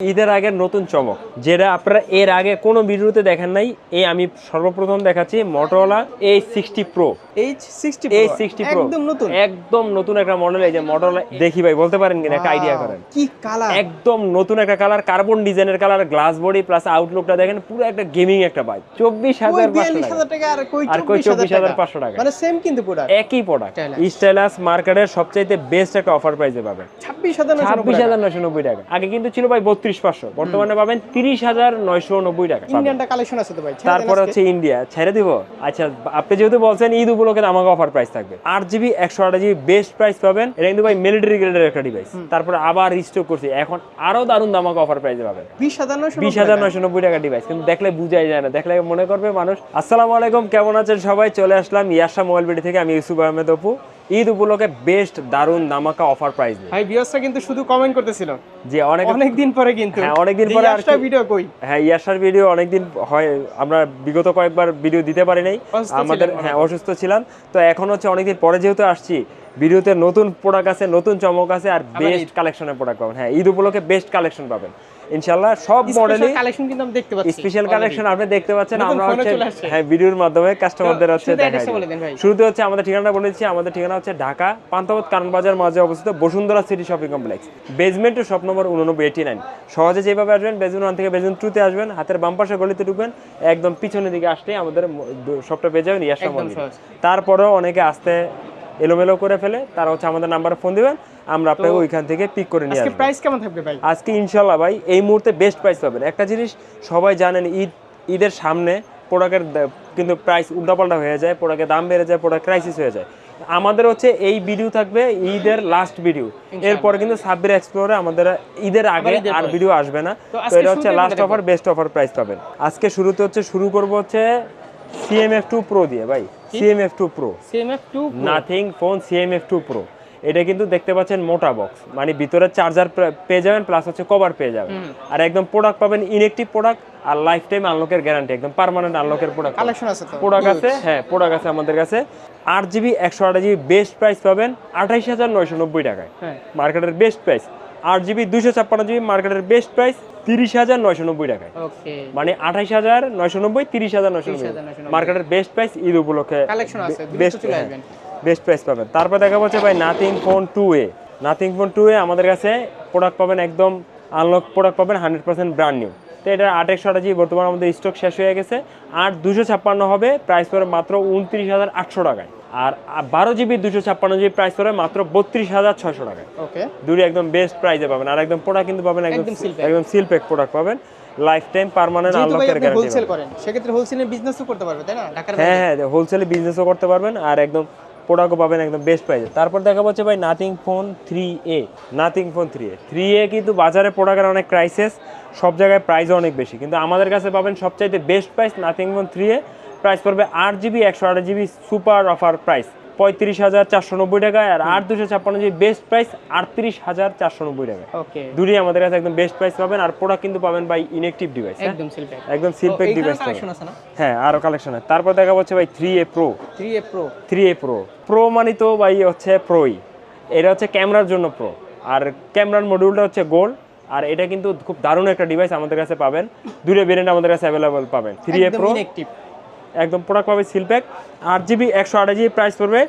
ঈদের আগের নতুন চমক যেটা আপনারা এর আগে কোনো ভিডিওতে দেখেন নাই এই আমি সর্বপ্রথম দেখাচ্ছি Motorola A sixty Pro H sixty A sixty Pro একদম নতুন? একদম নতুন একটা মডেল এই যে মোটরোলা দেখি ভাই বলতে পারেন কিনা একটা আইডিয়া করেন। কি কালার একদম নতুন একটা কালার কার্বন ডিজাইনের কালার গ্লাস বডি প্লাস আউটলুকটা দেখেন পুরো একটা গেমিং একটা বাইক চব্বিশ হাজার টাকা। হাজার টাকা আর কই চব্বিশ হাজার 24,500 টাকা। মানে সেম কিন্তু পুরা একই প্রোডাক্ট। স্টাইলাস মার্কেটের সবচাইতে বেস্ট একটা অফার প্রাইসে পাবেন। ছাব্বিশ হাজার নয়শো ছাব্বিশ হাজার নয়শো নব্বই টাকা। আগে কিন্তু ছিল ভাই বত্রিশ পাঁচশো। বর্তমানে পাবেন তিরিশ হাজার নয়শো নব্বই টাকা ইন্ডিয়ানটা কালেকশন আছে তো ভাই তারপরে। হচ্ছে ইন্ডিয়া ছেড়ে দিব? আচ্ছা আপনি যেহেতু বলছেন ঈদ উপলক্ষে আমাকে অফার প্রাইস থাকবে। আট জিবি একশো আট জিবি বেস্ট প্রাইস পাবেন। এটা কিন্তু ভাই মিলিটারি গ্রেডের একটা ডিভাইস তারপরে আবার রিস্টোক করছি। এখন আরও দারুণ দামাকে অফার প্রাইসে পাবেন। বিশ হাজার নয়শো বিশ হাজার নয়শো নব্বই টাকা ডিভাইস কিন্তু দেখলে বুঝাই যায় না। দেখলে মনে করবে মানুষ আসসালামু আলাইকুম কেমন আছেন সবাই? চলে আসলাম ইয়াসা মোবাইল বিডি থেকে। আমি ইউসুফ আহমেদ অপু। ঈদ উপলক্ষে বেস্ট দারুণ দামাকা অফার প্রাইস ভাই ভিউয়ার্সরা কিন্তু শুধু কমেন্ট করতেছিল। যে অনেক অনেক দিন পরে কিন্তু। হ্যাঁ, অনেকদিন পরে আর ভিডিও কই? হ্যাঁ ইয়াসার ভিডিও অনেকদিন হয় আমরা বিগত কয়েকবার ভিডিও দিতে পারি নাই। আমাদের হ্যাঁ। অসুস্থ ছিলাম। তো এখন হচ্ছে অনেকদিন পরে যেহেতু আসছি ভিডিওতে নতুন প্রোডাক্ট আছে নতুন চমক আছে আর বেস্ট কালেকশনের প্রোডাক্ট পাবেন। হ্যাঁ ঈদ উপলক্ষে বেস্ট কালেকশন পাবেন। ইনশাল্লাহ সব মডেলই কালেকশন কিন্তু দেখতে পাচ্ছি স্পেশাল কালেকশন আপনি দেখতে পাচ্ছেন আমরা হচ্ছে হ্যাঁ ভিডিওর মাধ্যমে কাস্টমারদের হচ্ছে দেখাই। শুরুতে হচ্ছে আমাদের ঠিকানা আমাদের ঠিকানা হচ্ছে ঢাকা পান্তাবত কারণ বাজার মাঝে অবস্থিত Bashundhara City shopping complex basement two shop number উননব্বই এইটি নাইন সহজে যেভাবে আসবেন বেজমেন্ট ওয়ান থেকে বেজমেন্ট টুতে আসবেন হাতের বাম পাশে গলিতে ঢুকবেন একদম পিছনের দিকে আসলে আমাদের শপটা পেয়ে যাবেন ইয়াসা মন্দির তারপরেও অনেকে আসতে এলোমেলো করে ফেলে তারা হচ্ছে আমাদের নাম্বারে ফোন দিবেন আমরা আপনাকে ওইখান থেকে পিক করে নিয়ে আজকে আসব। প্রাইস কেমন থাকবে ভাই? আজকে ইনশাল্লাহ ভাই এই মুহূর্তে বেস্ট প্রাইস পাবেন। একটা জিনিস সবাই জানেন ঈদ ঈদের সামনে প্রোডাক্টের কিন্তু প্রাইস উল্টাপাল্টা হয়ে যায় প্রোডাক্টের দাম বেড়ে যায় প্রোডাক্ট ক্রাইসিস হয়ে যায়। আমাদের হচ্ছে এই ভিডিও থাকবে ঈদের লাস্ট ভিডিও এরপরে কিন্তু সাব্বির এক্সপ্লোরে আমাদের ঈদের আগে আর ভিডিও আসবে না। তো এটা হচ্ছে last offer best offer price পাবেন। আজকে শুরুতে হচ্ছে শুরু করব হচ্ছে সিএমএফ টু প্রো দিয়ে ভাই। CMF two Pro CMF two Nothing Phone CMF two Pro এটা কিন্তু দেখতে পাচ্ছেন মোটা বক্স মানে ভিতরে চার্জার পেয়ে যাবেন প্লাস হচ্ছে কভার পেয়ে যাবেন। আর একদম প্রোডাক্ট পাবেন ইনেকটিভ প্রোডাক্ট আর লাইফ টাইম আনলকের গ্যারান্টি একদম পার্মানেন্ট আনলকের প্রোডাক্ট কালেকশন আছে তো? প্রোডাক্ট আছে হ্যাঁ প্রোডাক্ট আছে আমাদের কাছে। আট জিবি একশো আট জিবি বেস্ট প্রাইস পাবেন আঠাইশ হাজার নয়শো নব্বই টাকায়। হ্যাঁ। মার্কেটের বেস্ট প্রাইস আট জিবি দুইশো ছাপ্পান্ন জিবি মার্কেটের বেস্ট প্রাইস তিরিশ হাজার নয়শো নব্বই টাকায়। মানে আঠাইশ হাজার নয়শো নব্বই তিরিশ হাজার নয়শো নব্বই। মার্কেটের বেস্ট প্রাইস ঈদ উপলক্ষে বেস্ট বেস্ট প্রাইস পাবেন। তারপর দেখা যাচ্ছে ভাই Nothing Phone two A Nothing Phone two A আমাদের কাছে প্রোডাক্ট পাবেন একদম আনলক প্রোডাক্ট পাবেন হান্ড্রেড পার্সেন্ট ব্র্যান্ড নিউ তো এটা আট একশো আটাজি বর্তমানে আমাদের স্টক শেষ হয়ে গেছে। আর দুশো ছাপ্পান্ন হবে প্রাইস পড়ে মাত্র উনত্রিশ হাজার আটশো টাকায়। আর বারো জিবি দুশো ছাপ্পান্ন জিবি প্রাইস পড়ে মাত্র বত্রিশ হাজার ছয়শো টাকায়। ওকে দুটো একদম বেস্ট প্রাইসে পাবেন। আর একদম প্রোডাক্ট কিন্তু পাবেন একদম একদম seal pack। একদম সিল প্যাক প্রোডাক্ট পাবেন। লাইফ টাইম পার্মানেন্ট আনলকের গ্যারান্টি হোলসেল করেন সেক্ষেত্রে হোলসেলের বিজনেসও করতে পারবে তাই না? ঢাকার হ্যাঁ হ্যাঁ হোলসেলে বিজনেসও করতে পারবেন। আর একদম প্রোডাক্টও পাবেন একদম বেস্ট প্রাইসে তারপর দেখা পাচ্ছে ভাই Nothing Phone three A Nothing Phone three A three A কিন্তু বাজারে প্রোডাক্টের অনেক ক্রাইসিস সব জায়গায় প্রাইসও অনেক বেশি। কিন্তু আমাদের কাছে পাবেন সবচাইতে best price Nothing Phone three A price পড়বে আট জিবি একশো আট জিবি সুপার অফার প্রাইস পঁয়ত্রিশ হাজার চারশো নব্বই টাকায় আর আট দুশো ছাপ্পান্ন জিবি বেস্ট প্রাইস আটত্রিশ হাজার চারশো নব্বই টাকায় ওকে দুটোই আমাদের কাছে একদম বেস্ট প্রাইস পাবেন আর প্রোডাক্ট কিন্তু পাবেন বাই ইনেকটিভ ডিভাইস একদম সিল সিলপ্যাক ডিভাইস আছে না? হ্যাঁ আরও কালেকশন আছে। তারপর দেখা যাচ্ছে ভাই three A Pro 3A Pro three A Pro Pro মানে তো ভাই হচ্ছে প্রোই এটা হচ্ছে ক্যামেরার জন্য প্রো আর ক্যামেরার মডিউলটা হচ্ছে গোল্ড আর এটা কিন্তু খুব দারুণ একটা ডিভাইস আমাদের কাছে পাবেন। দুটো ভেরিয়েন্ট আমাদের কাছে অ্যাভেলেবল পাবেন। থ্রি এ প্রো একদম প্রোডাক্ট পাবে সিলপ্যাক আট জিবি একশো আট জিবি প্রাইস পড়বে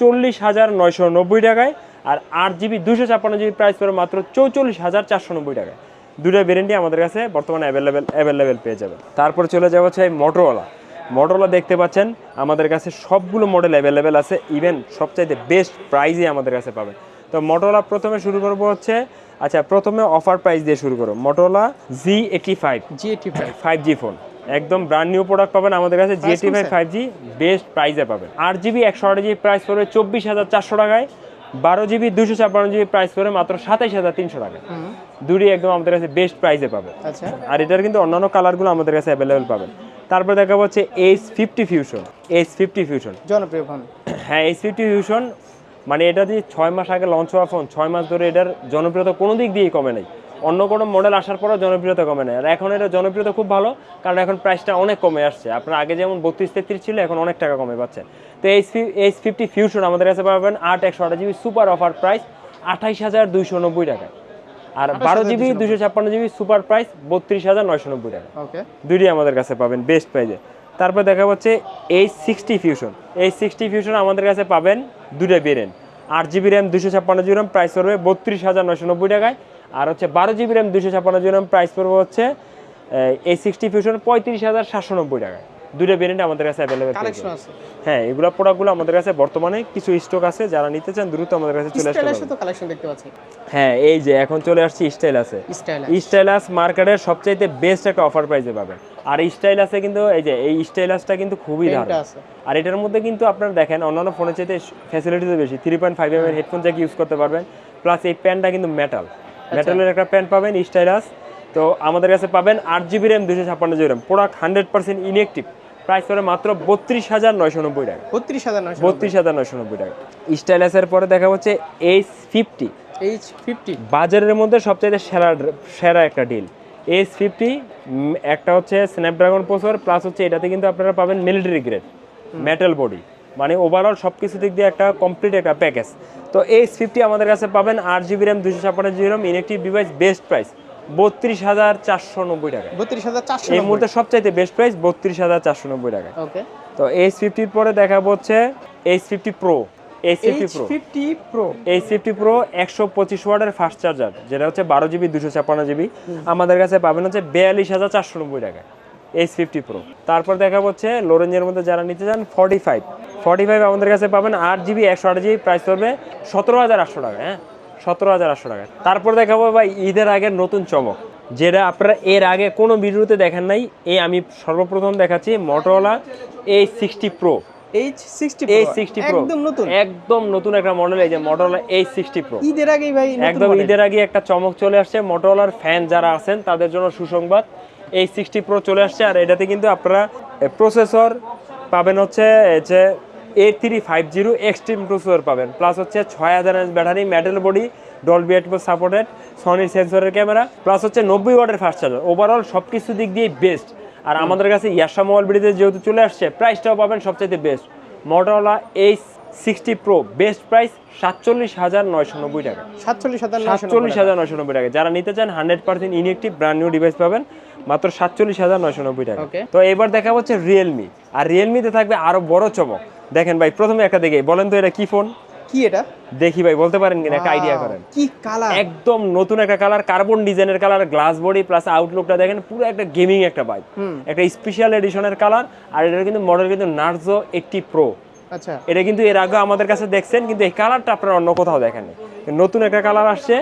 চল্লিশ হাজার নয়শো নব্বই টাকায়। আর আট জিবি দুশো ছাপ্পান্ন জিবি প্রাইস পড়বে মাত্র চৌচল্লিশ হাজার চারশো নব্বই টাকায়। দুটো ভেরিয়েন্টই আমাদের কাছে বর্তমানে অ্যাভেলেবেল অ্যাভেলেবেল পেয়ে যাবে তারপর চলে যাব হচ্ছে মোটরওয়ালা মোটরওয়ালা দেখতে পাচ্ছেন আমাদের কাছে সবগুলো মডেল অ্যাভেলেবেল আছে। ইভেন সবচাইতে বেস্ট প্রাইজই আমাদের কাছে পাবেন। তো মোটরওয়ালা প্রথমে শুরু করব হচ্ছে আচ্ছা প্রথমে অফার প্রাইস দিয়ে শুরু করো। Motorola G eighty five G85 five G phone একদম ব্র্যান্ড নিউ প্রোডাক্ট পাবেন আমাদের কাছে G eighty five five G best প্রাইসে পাবেন। আট জিবি একশো আট জিবি প্রাইস পড়বে চব্বিশ হাজার চারশো টাকায়। বারো জিবি দুশো ছাপ্পান্ন জিবি প্রাইস পড়বে মাত্র সাতাইশ হাজার তিনশো হুম। দুটি একদম আমাদের কাছে বেস্ট প্রাইসে আচ্ছা। আর এটার কিন্তু অন্যান্য কালারগুলো আমাদের কাছে অ্যাভেলেবেল পাবেন। তারপর দেখা হচ্ছে H fifty fusion H fifty fusion জনপ্রিয় ফোন হ্যাঁ এইচ ফিফটি ফিউশন মানে এটা যে ছয় মাস আগে লঞ্চ হওয়া ফোন ছয় মাস ধরে এটার জনপ্রিয়তা কোনো দিক দিয়েই কমে নেই। অন্য কোনো মডেল আসার পরেও জনপ্রিয়তা কমে নেই আর এখন এটা জনপ্রিয়তা খুব ভালো কারণ এখন প্রাইসটা অনেক কমে আসছে। আপনার আগে যেমন বত্রিশ তেত্রিশ ছিল এখন অনেক টাকা কমে পাচ্ছেন তো এইচ এইচ ফিফটি ফিউশন আমাদের কাছে পাবেন আট একশো আট জিবি সুপার অফার প্রাইস আঠাইশ হাজার দুইশো নব্বই টাকায় আর বারো জিবি দুশো ছাপ্পান্ন জিবি সুপার প্রাইস বত্রিশ হাজার নয়শো নব্বই টাকা। ওকে দুইটাই আমাদের কাছে পাবেন বেস্ট প্রাইজে তারপর দেখা হচ্ছে এইচ সিক্সটি ফিউশন এই সিক্সটি ফিউশন আমাদের কাছে পাবেন দুটো বেরেন্ট আট জিবি র্যাম দুশো ছাপ্পান্ন জিবি র্যাম প্রাইস পড়বে বত্রিশ হাজার নয়শো নব্বই টাকায়। আর হচ্ছে বারো জিবি র্যাম দুশো ছাপ্পান্ন জিবি র্যাম প্রাইস পড়বে হচ্ছে এই সিক্সটি ফিউশন পঁয়ত্রিশ হাজার সাতশো নব্বই টাকা দুটো বেরেন্ট আমাদের কাছে অ্যাভেলেবেল আছে। হ্যাঁ এগুলো প্রোডাক্টগুলো আমাদের কাছে বর্তমানে কিছু স্টক আছে যারা নিতে চান দ্রুত আমাদের কাছে চলে আসতে স্টাইল পারবেন। তো কালেকশন দেখতে পাচ্ছি। হ্যাঁ এই যে এখন চলে আসছি স্টাইল আছে স্টাইল স্টাইলাস মার্কেটের সবচাইতে বেস্ট একটা অফার প্রাইসে পাবেন। আর স্টাইল আছে কিন্তু এই যে এই স্টাইলাসটা কিন্তু খুবই দারুণ। আর এটার মধ্যে কিন্তু আপনারা দেখেন অন্যান্য ফোনের চাইতে ফ্যাসিলিটিসও বেশি। থ্রি পয়েন্ট ফাইভ এম এর হেডফোন জ্যাক ইউজ করতে পারবেন? প্লাস এই প্যানটা কিন্তু মেটাল মেটালের একটা প্যান্ট পাবেন স্টাইলাস তো আমাদের কাছে পাবেন আট জিবি র্যাম দুশো ছাপ্পান্ন GB RAM product hundred percent inactive price পড়ে মাত্র বত্রিশ হাজার নয়শো নব্বই টাকা। বত্রিশ হাজার নয়শো বত্রিশ হাজার নয়শো নব্বই টাকা। স্টাইলাসের পরে দেখা হচ্ছে এইচ ফিফটি এইচ ফিফটি বাজারের মধ্যে সবচাইতে সেরা সেরা একটা ডিল এইচ ফিফটি একটা হচ্ছে স্ন্যাপড্রাগন প্রসেসর প্লাস হচ্ছে এটাতে কিন্তু আপনারা পাবেন মিলিটারি গ্রেড মেটাল বডি মানে ওভারঅল সব কিছু দিক দিয়ে একটা কমপ্লিট একটা প্যাকেজ তো এই ফিফটি আমাদের কাছে পাবেন আট জিবি র্যাম দুশো ছাপ্পান্ন GB RAM inactive device best price বত্রিশ হাজার চারশো নব্বই টাকা। বত্রিশ হাজার চারশো এই মুহূর্তে সবচাইতে বেস্ট প্রাইস বত্রিশ হাজার চারশো নব্বই টাকা। ওকে তো এইচ ফিফটির পরে দেখাবো হচ্ছে H fifty Pro H fifty Pro H fifty Pro একশো পঁচিশ ওয়ার্ডের ফাস্ট চার্জার যেটা হচ্ছে বারো জিবি দুশো ছাপ্পান্ন জিবি আমাদের কাছে পাবেন হচ্ছে বিয়াল্লিশ হাজার চারশো নব্বই টাকা এইচ ফিফটি প্রো তারপর দেখা হচ্ছে লোরেঞ্জের মধ্যে যারা নিতে চান ফর্টি ফাইভ ফর্টি ফাইভ আমাদের কাছে পাবেন আট জিবি একশো আট জিবি প্রাইস পড়বে সতেরো হাজার আটশো টাকা হ্যাঁ? সতেরো হাজার আটশো টাকা। তারপর দেখাবো ভাই ঈদের আগের নতুন চমক যেটা আপনারা এর আগে কোনো ভিডিওতে দেখেন নাই এই আমি সর্বপ্রথম দেখাচ্ছি মোটোলা এই সিক্সটি প্রো এইচ সিক্সটি এই সিক্সটি প্রো একদম নতুন। একদম নতুন একটা মডেল এই যে মোটোলা এই সিক্সটি প্রো ঈদের আগেই ভাই একদম ঈদের আগে একটা চমক চলে আসছে মোটোলার ফ্যান যারা আছেন তাদের জন্য সুসংবাদ। এই সিক্সটি প্রো চলে আসছে আর এটাতে কিন্তু আপনারা প্রসেসর পাবেন হচ্ছে যে eight three five zero extreme processor পাবেন। প্লাস হচ্ছে ছয় হাজার battery metal body Dolby Atmos supported সনির সেন্সরের ক্যামেরা প্লাস হচ্ছে নব্বই ওয়াটের ফাস্ট চার্জার ওভারঅল সব কিছু দিক দিয়ে বেস্ট আর আমাদের কাছে ইয়াসা মোবাইল বিডিতে যেহেতু চলে আসছে প্রাইসটাও পাবেন সবচেয়ে বেস্ট মোটোলা এই সিক্সটি প্রো বেস্ট প্রাইস সাতচল্লিশ হাজার নয়শো নব্বই টাকা। সাতচল্লিশ হাজার সাতচল্লিশ হাজার নয়শো নব্বই টাকা। যারা নিতে চান hundred percent inactive brand new device পাবেন। মাত্র সাতচল্লিশ হাজার নয়শো নব্বই টাকা। তো এবার দেখা হচ্ছে রিয়েলমি আর রিয়েলমিতে থাকবে আরও বড় চমক। দেখেন ভাই প্রথমে একটা দেখে বলেন তো এটা কি ফোন কি এটা? দেখি ভাই বলতে পারেন কিনা একটা আইডিয়া করেন। কি কালার একদম নতুন একটা কালার কার্বন ডিজাইনের কালার গ্লাস বডি প্লাস আউটলুকটা দেখেন পুরো একটা গেমিং একটা বাইক। একটা স্পেশাল এডিশনের কালার আর এটার কিন্তু মডেল কিন্তু নার্জো এইটটি প্রো আচ্ছা। এটা কিন্তু এর আগে আমাদের কাছে দেখছেন কিন্তু এই কালারটা আপনারা অন্য কোথাও দেখেননি নতুন একটা কালার আসছে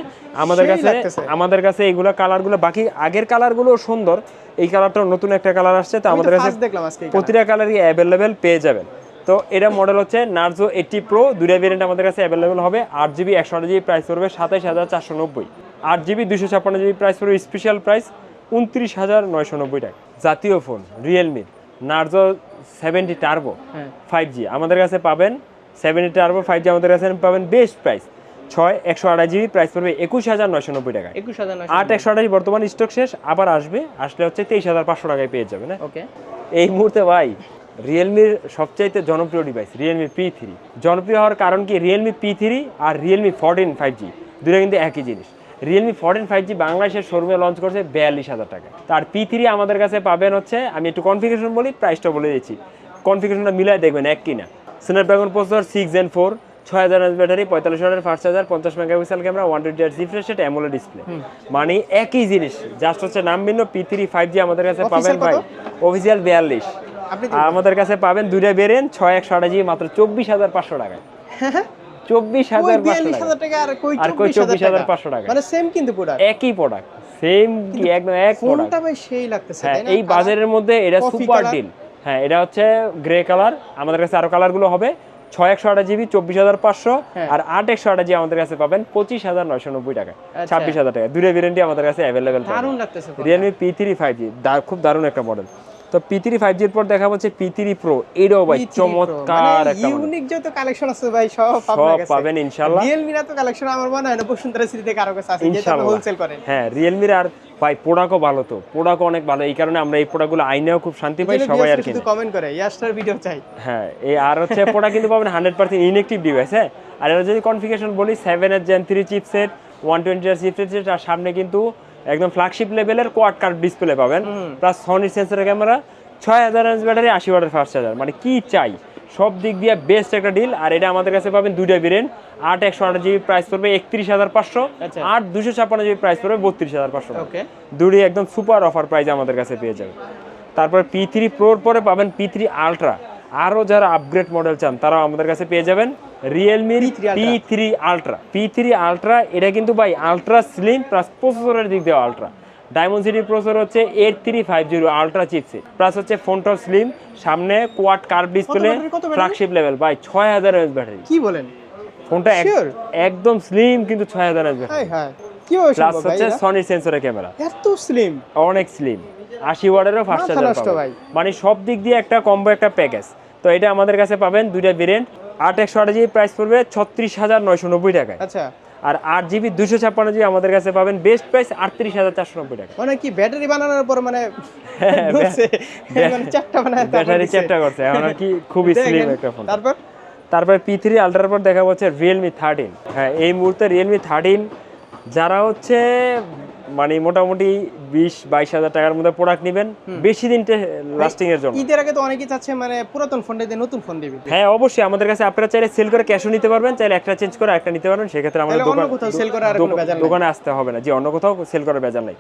আমাদের কাছে আমাদের কাছে এইগুলো কালারগুলো বাকি আগের কালারগুলো সুন্দর এই কালারটা নতুন একটা কালার আসছে তো আমাদের কাছে প্রতিটা কালারই অ্যাভেলেবেল পেয়ে যাবেন। তো এটা মডেল হচ্ছে নার্জো এইটটি প্রো দুইটা ভেরিয়েন্ট আমাদের কাছে অ্যাভেলেবেল হবে। আট জিবি একশো আট জিবি প্রাইস পড়বে সাতাইশ হাজার চারশো নব্বই। আট জিবি দুশো ছাপ্পান্ন জিবি প্রাইস পড়বে স্পেশাল প্রাইস উনত্রিশ হাজার নয়শো নব্বই টাকা। জাতীয় phone রিয়েলমির Narzo seventy Turbo five G আমাদের কাছে পাবেন সেভেন্টি টার্বো ফাইভ জি আমাদের কাছে পাবেন বেস্ট প্রাইস ছয় একশো আড়াই জিবি প্রাইস পড়বে একুশ হাজার নয়শো নব্বই টাকা একুশ হাজার আট একশো আঠাশ বর্তমান স্টক শেষ আবার আসবে আসলে হচ্ছে তেইশ হাজার পাঁচশো টাকায় পেয়ে যাবেন হ্যাঁ? ওকে এই মুহূর্তে ভাই রিয়েলমির সবচাইতে জনপ্রিয় ডিভাইস রিয়েলমি পি থ্রি জনপ্রিয় হওয়ার কারণ কি? রিয়েলমি পি থ্রি আর রিয়েলমি ফোরটিন ফাইভ জি দুটো কিন্তু একই জিনিস। রিয়েলমি ফোরটিন ফাইভ জি বাংলাদেশের শোরুমে লঞ্চ করছে বিয়াল্লিশ হাজার টাকা। তার পি থ্রি আমাদের কাছে পাবেন হচ্ছে আমি একটু কনফিগারেশন বলি প্রাইসটা বলে দিচ্ছি। কনফিগারেশনটা মিলাই দেখবেন এক কিনা। Snapdragon processor six gen four ছয় হাজার ব্যাটারি পঁয়তাল্লিশ হাজার ফার্স্ট চার্জার পঞ্চাশ megapixel camera one twenty eight refresh rate AMOLED display মানে একই জিনিস জাস্ট হচ্ছে নাম ভিন্ন পি থ্রি ফাইভ জি আমাদের কাছে পাবেন ভাই? অফিসিয়াল বিয়াল্লিশ। আর আমাদের কাছে পাবেন দুইটা বেরেন ছয় একশো আঠাশ জিবি মাত্র চব্বিশ হাজার পাঁচশো টাকায়। চব্বিশ হাজার টাকা। আর কই চব্বিশ হাজার 24,500 টাকা। মানে সেম কিন্তু পুরা একই প্রোডাক্ট সেম কি একদম এক প্রোডাক্ট ভাই সেই লাগতেছে হ্যাঁ এই বাজারের মধ্যে এটা সুপার ডিল হ্যাঁ এটা হচ্ছে গ্রে কালার আমাদের কাছে আরও কালারগুলো হবে। ছয় একশো আঠাশ জিবি চব্বিশ হাজার পাঁচশো। হ্যাঁ। আর আট একশো আঠাশ জিবি আমাদের কাছে পাবেন পঁচিশ হাজার নয়শো নব্বই টাকা। আচ্ছা। ছাব্বিশ হাজার টাকা। দুটো ভেরিয়েন্টই আমাদের কাছে available Realme P three five G খুব দারুণ একটা মডেল তো পি থ্রি ফাইভ জির পর দেখা হচ্ছে পি থ্রি প্রো এটাও ভাই চমৎকার মানে একটা ইউনিক যত কালেকশন আছে ভাই সব সব পাবেন ইনশাল্লাহ রিয়েলমি না তো কালেকশন আমার মনে হয় না বসুন্ধরা সিটিতে কারও কাছে আছে যেটা হোলসেল করেন। হ্যাঁ রিয়েলমির আর ভাই প্রোডাক্টও ভালো তো। অনেক ভালো এই কারণে আমরা এই প্রোডাক্টগুলো আইনেও খুব শান্তি পাই সবাই আর কি শুধু কমেন্ট করে ইয়াস্টার ভিডিও চাই। হ্যাঁ এই আর হচ্ছে প্রোডাক্ট কিন্তু পাবেন হান্ড্রেড পার্সেন্ট ইনএক্টিভ ডিভাইস হ্যাঁ? আর যদি কনফিগারেশন বলি সেভেন এর gen three chipset one twenty chipset আর সামনে কিন্তু একদম ফ্ল্যাগশিপ লেভেলের কোয়াড কার্ড ডিসপ্লে পাবেন। প্লাস সনি সেন্সরের ক্যামেরা ছয় হাজার এমএস ব্যাটারি আশি ওয়াটের ফাস্ট চার্জার মানে কি চাই? সব দিক দিয়ে বেস্ট একটা ডিল আর এটা আমাদের কাছে পাবেন দুইটা ভেরিয়েন্ট আট একশো আট জিবি প্রাইস পড়বে একত্রিশ হাজার পাঁচশো। আচ্ছা। আট দুশো ছাপ্পান্ন জিবি প্রাইস পড়বে বত্রিশ হাজার পাঁচশো দুটি একদম সুপার অফার প্রাইস আমাদের কাছে পেয়ে যাবে তারপর পি থ্রি প্রোর পরে পাবেন পি থ্রি আলট্রা আরও যারা আপগ্রেড মডেল চান তারাও আমাদের কাছে পেয়ে যাবেন। রিয়েলমির P3 Ultra। P three ultra P three ultra এটা কিন্তু ভাই আলট্রা স্লিম প্লাস প্রসেসরের দিক দিয়ে আলট্রা ডায়মন্ড সিটি প্রসেসর হচ্ছে eight three five zero ultra চিপসে plus হচ্ছে ফোনটাও স্লিম সামনে quad curve display? Flagship level ভাই ছয় হাজার এমএস ব্যাটারি কি বলেন? ফোনটা এক- একদম স্লিম কিন্তু ছয় হাজার এমএস ব্যাটারি প্লাস হচ্ছে? সনি সেন্সরের ক্যামেরা এত স্লিম অনেক স্লিম আশি ওয়ার্ডেরও ফাস্ট চার্জার। মানে সব দিক দিয়ে একটা কম্বো একটা প্যাকেজ তো এটা আমাদের কাছে পাবেন দুইটা ভেরিয়েন্ট আট একশো আট জিবি প্রাইস পড়বে ছত্রিশ হাজার নয়শো নব্বই টাকায়। আচ্ছা। আর আট জিবি দুশো ছাপ্পান্ন জিবি আমাদের কাছে পাবেন বেস্ট প্রাইস আটত্রিশ হাজার চারশো নব্বই টাকা মানে কি ব্যাটারি বানানোর পর মানে হ্যাঁ, মানে ব্যাটারি। চেকটা করছে এখন কি খুবই স্লিম একটা ফোন তারপর? তারপর পি থ্রি আলট্রার পর দেখা যাচ্ছে রিয়েলমি থার্টিন হ্যাঁ এই মুহূর্তে রিয়েলমি থার্টিন যারা হচ্ছে মানে মোটামুটি বিশ বাইশ হাজার টাকার মধ্যে প্রোডাক্ট নেবেন। বেশি দিন লাস্টিং এর জন্য। ঈদের আগে তো অনেকেই চাচ্ছে মানে পুরাতন ফোনটা দিয়ে নতুন ফোন দিবি হ্যাঁ অবশ্যই। আমাদের কাছে আপনারা চাইলে সেল করে ক্যাশও নিতে পারবেন চাইলে একটা চেঞ্জ করে একটা নিতে পারবেন। সেক্ষেত্রে আমাদের দোকান কোথাও sell করার আর কোনো দোকান- ভেজাল নাই। দোকানে আসতে হবে না। যে অন্য কোথাও সেল করার বেজার নাই।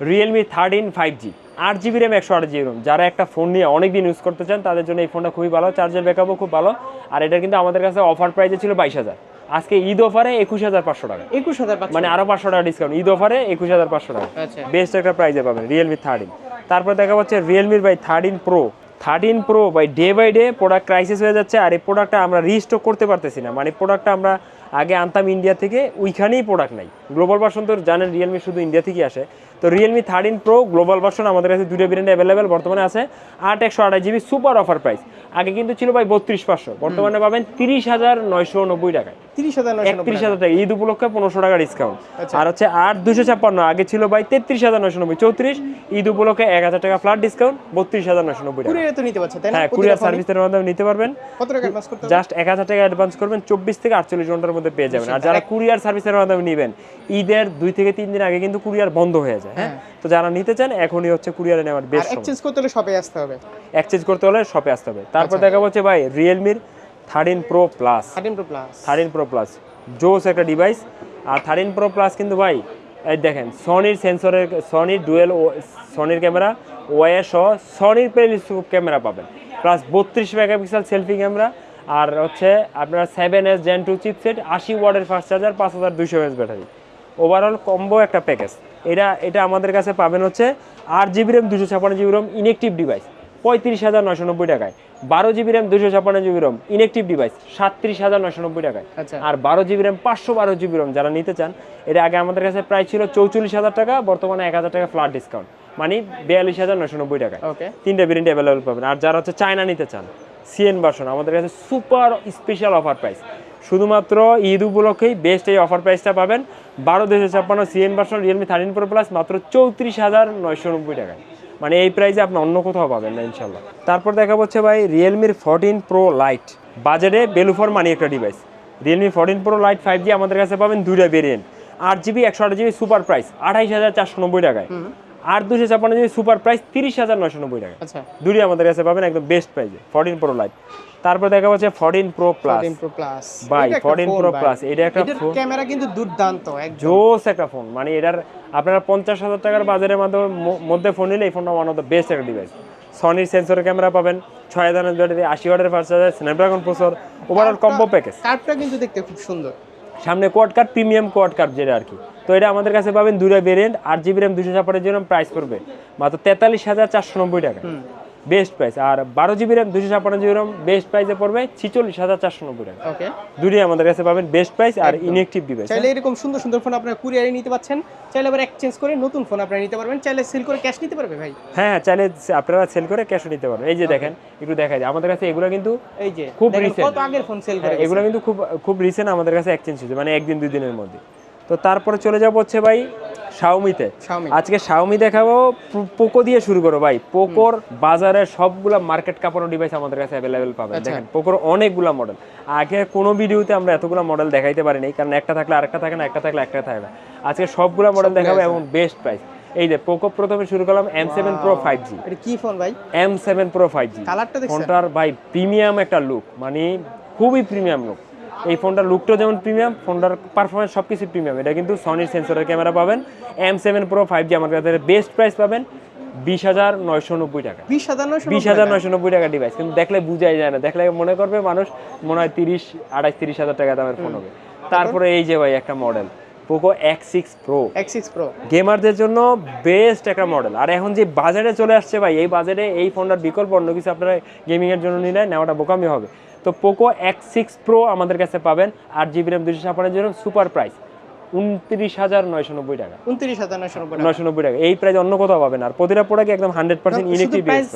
রিয়েলমি থার্টিন ফাইভ জি আট জিবি র্যাম একশো আট জিবি র্যাম যারা একটা ফোন নিয়ে অনেক দিন ইউজ করতে চান তাদের জন্য এই ফোনটা খুবই ভালো। চার্জের ব্যাকআপও খুব ভালো। আর এটা কিন্তু আমাদের কাছে অফার প্রাইসে ছিল বাইশ হাজার। আজকে ঈদ অফারে একুশ হাজার পাঁচশো টাকা। একুশ হাজার মানে আরও পাঁচশো টাকা ডিসকাউন্ট ঈদ অফারে একুশ হাজার পাঁচশো টাকা। আচ্ছা। বেস্ট একটা প্রাইজে পাবেন রিয়েলমি থার্টিন তারপর দেখা যাচ্ছে রিয়েলমির by thirteen pro thirteen pro by day by day product crisis হয়ে যাচ্ছে আর এই প্রোডাক্টটা আমরা রিস্টক করতে পারতেছি না। মানে প্রোডাক্টটা আমরা আগে আনতাম ইন্ডিয়া থেকে ওইখানেই প্রোডাক্ট নাই। গ্লোবাল ভার্সন তো জানেন রিয়েলমি শুধু ইন্ডিয়া থেকেই আসে। তো Realme thirteen pro global version আমাদের কাছে দুটো ব্র্যান্ড অ্যাভেলেবেল বর্তমানে আছে আট একশো আঠাশ জিবি সুপার অফার প্রাইস আগে কিন্তু ছিল ভাই বত্রিশ পাঁচশো। বর্তমানে পাবেন তিরিশ হাজার নয়শো নব্বই টাকায়। তিরিশ হাজার একত্রিশ হাজার টাকা। ঈদ উপলক্ষে পনেরোশো টাকা ডিসকাউন্ট আচ্ছা। আর হচ্ছে আট দুশো ছাপ্পান্ন। আগে ছিল ভাই তেত্রিশ হাজার নয়শো নব্বই। চৌত্রিশ ঈদ উপলক্ষে এক হাজার টাকা ফ্ল্যাট ডিসকাউন্ট বত্রিশ হাজার নয়শো নব্বই হ্যাঁ কুরিয়ার সার্ভিসের মাধ্যমে নিতে পারবেন। জাস্ট এক হাজার টাকা অ্যাডভান্স করবেন চব্বিশ থেকে আটচল্লিশ ঘণ্টার মধ্যে পেয়ে যাবেন। আর যারা কুরিয়ার সার্ভিসের মাধ্যমে নেবেন ঈদের দুই থেকে তিন দিন আগে কিন্তু কুরিয়ার বন্ধ হয়ে যায় হ্যাঁ? তো যারা নিতে চান এখনই হচ্ছে কুরিয়ারে নেওয়ার বেস্ট এক্সচেঞ্জ করতে হলে শপে আসতে হবে। এক্সচেঞ্জ করতে হলে শপে আসতে হবে। তারপর আচ্ছা। দেখা হচ্ছে ভাই রিয়েলমির thirteen pro plus thirteen pro plus thirteen pro plus জোস একটা ডিভাইস আর থার্টিন প্রো প্লাস কিন্তু ভাই এই দেখেন সনির সেন্সরের সনির ডুয়েল সনির ক্যামেরা ওয়ার সহ সনির পেলিস্কোপ ক্যামেরা পাবেন। প্লাস বত্রিশ মেগাপিক্সেল সেলফি ক্যামেরা আর হচ্ছে আপনার seven S gen two chipset আশি ওয়ার্ডের ফাস্ট চার্জার পাঁচ হাজার দুইশো এমএস ব্যাটারি ওভারঅল কম্বো একটা প্যাকেজ এটা এটা আমাদের কাছে পাবেন হচ্ছে আট জিবি র্যাম দুশো ছাপান্ন জিবি র্যাম ইনেকটিভ ডিভাইস পঁয়ত্রিশ হাজার নয়শো নব্বই টাকায়। বারো জিবি র্যাম দুশো ছাপান্ন জিবি রম ইনেকটিভ ডিভাইস সাতত্রিশ হাজার নয়শো নব্বই টাকায়। আচ্ছা। আর বারো জিবি র্যাম পাঁচশো বারো জিবি রম যারা নিতে চান এটা আগে আমাদের কাছে প্রায় ছিল চৌচল্লিশ হাজার টাকা বর্তমানে এক হাজার টাকা ফ্ল্যাট ডিসকাউন্ট মানে বিয়াল্লিশ হাজার নয়শো নব্বই টাকায়। ওকে তিনটে ভেরিয়েন্ট অ্যাভেলেবল পাবেন। আর যারা হচ্ছে চায়না নিতে চান সিএন ভার্সন আমাদের কাছে সুপার স্পেশাল অফার প্রাইস শুধুমাত্র ঈদ উপলক্ষেই বেস্ট এই অফার প্রাইসটা পাবেন। বারো দুশো ছাপ্পান্ন CN version Realme thirteen pro plus মাত্র চৌত্রিশ হাজার নয়শো নব্বই টাকায়। মানে এই প্রাইসে আপনি অন্য কোথাও পাবেন না ইনশাল্লাহ তারপর দেখা হচ্ছে ভাই রিয়েলমির ফোরটিন প্রো লাইট বাজেটে বেলুফর মানি একটা device Realme fourteen pro lite five G আমাদের কাছে পাবেন দুইটা ভেরিয়েন্ট আট জিবি একশো আট জিবি সুপার প্রাইস আঠাইশ হাজার চারশো নব্বই টাকায়। আর দুশো ছাপ্পান্ন জিবি সুপার প্রাইস তিরিশ হাজার নয়শো নব্বই টাকা। আচ্ছা। দুটোই আমাদের কাছে পাবেন একদম বেস্ট প্রাইসে ফোরটিন প্রো লাইট তারপর দেখা যাচ্ছে fourteen pro plus thirteen pro plus ভাই, 14 Pro Plus, এটা একটা। ক্যামেরা কিন্তু দুর্দান্ত একদম। জোস একটা ফোন মানে এটার আপনারা পঞ্চাশ হাজার টাকার বাজারের মাধ্যমে মধ্যে ফোন নিলে এই ফোনটা ওয়ান অফ দ্য বেস্ট একটা ডিভাইস সনির সেন্সর ক্যামেরা পাবেন ছয় হাজার ব্যাটারি আশি ওয়াটের fast charger Snapdragon processor overall combo package কার্ডটা কিন্তু দেখতে খুব সুন্দর। সামনে quad curved premium quad curved যেটা আর কি। তো এটা আমাদের কাছে পাবেন দুটা ভেরিয়েন্ট আট জিবি র্যাম দুশো ছাপ্পানের জন্য প্রাইস পড়বে। মাত্র তেতাল্লিশ হাজার চারশো নব্বই টাকা। বেস্ট প্রাইস আর বারো জিবি র্যাম দুশো ছাপ্পান্ন জিবি র্যাম বেস্ট প্রাইসে পড়বে ছিচল্লিশ হাজার চারশো নব্বই টাকা। ওকে দুটোই আমাদের কাছে পাবেন বেস্ট প্রাইস আর ইনএক্টিভ ডিভাইস চাইলে এরকম সুন্দর সুন্দর ফোন আপনারা কুরিয়ারে নিতে পারছেন চাইলে আবার এক্সচেঞ্জ করে নতুন ফোন আপনারা নিতে পারবেন। চাইলে সেল করে ক্যাশ নিতে পারবে ভাই? হ্যাঁ হ্যাঁ চাইলে আপনারা সেল করে ক্যাশও নিতে পারবেন। এই যে দেখেন একটু দেখাই যায় আমাদের কাছে এগুলো কিন্তু এই যে খুব recent। কত আগের ফোন সেল করে হ্যাঁ, এগুলো কিন্তু খুব খুব রিসেন্ট আমাদের কাছে এক্সচেঞ্জ হয়েছে মানে একদিন দুই দিনের মধ্যে। তো তারপরে চলে যাব হচ্ছে ভাই শাওমিতে আজকে শাওমি দেখাবো পোকো দিয়ে শুরু করো ভাই। পোকোর বাজারে সবগুলা মার্কেট কাপড় ডিভাইস আমাদের কাছে অ্যাভেলেবেল পাবেন। আচ্ছা। দেখেন পোকোর অনেকগুলা মডেল আগে কোনো ভিডিওতে আমরা এতগুলো মডেল দেখাইতে পারিনি কারণ একটা থাকলে আরেকটা থাকে না একটা থাকলে একটা থাকে না আজকে সবগুলা মডেল দেখাবো এবং বেস্ট প্রাইস এই যে পোকো প্রথমে শুরু করলাম M seven pro five G এটা কি ফোন ভাই? M seven pro five G কালারটা ফোনটার ভাই প্রিমিয়াম একটা লুক মানে খুবই প্রিমিয়াম লুক এই ফোনটার লুকটাও যেমন প্রিমিয়াম ফোনটার পারফরমেন্স সব কিছু প্রিমিয়াম এটা কিন্তু সনির সেন্সরের ক্যামেরা পাবেন। M seven pro five G আমার কাছে বেস্ট প্রাইস পাবেন বিশ হাজার নয়শো নব্বই টাকা। বিশ হাজার নয়শো বিশ হাজার নয়শো নব্বই টাকা ডিভাইস কিন্তু দেখলে বুঝাই যায় না। দেখলে মনে করবে মানুষ মনে হয় তিরিশ আঠাশ তিরিশ হাজার টাকা দামের ফোন হবে। তারপরে এই যে ভাই একটা model Poco X six pro X six pro গেমারদের জন্য বেস্ট একটা মডেল আর এখন যে বাজারে চলে আসছে ভাই এই বাজারে এই ফোনটার বিকল্প অন্য কিছু আপনারা গেমিংয়ের জন্য নিলে নেওয়াটা বোকামি হবে। তো পোকো এক্স সিক্স প্রো আমাদের কাছে পাবেন আট জিবি র্যাম দুশো ছাপান্ন জন্য সুপার প্রাইস উনত্রিশ হাজার নয়শো নব্বই টাকা। উনত্রিশ হাজার নয়শো নব্বই টাকা। নয়শো নব্বই টাকা। এই প্রাইস অন্য কোথাও পাবেন আর প্রতিটা প্রোডাক্ট একদম হান্ড্রেড পার্সেন্ট প্রাইস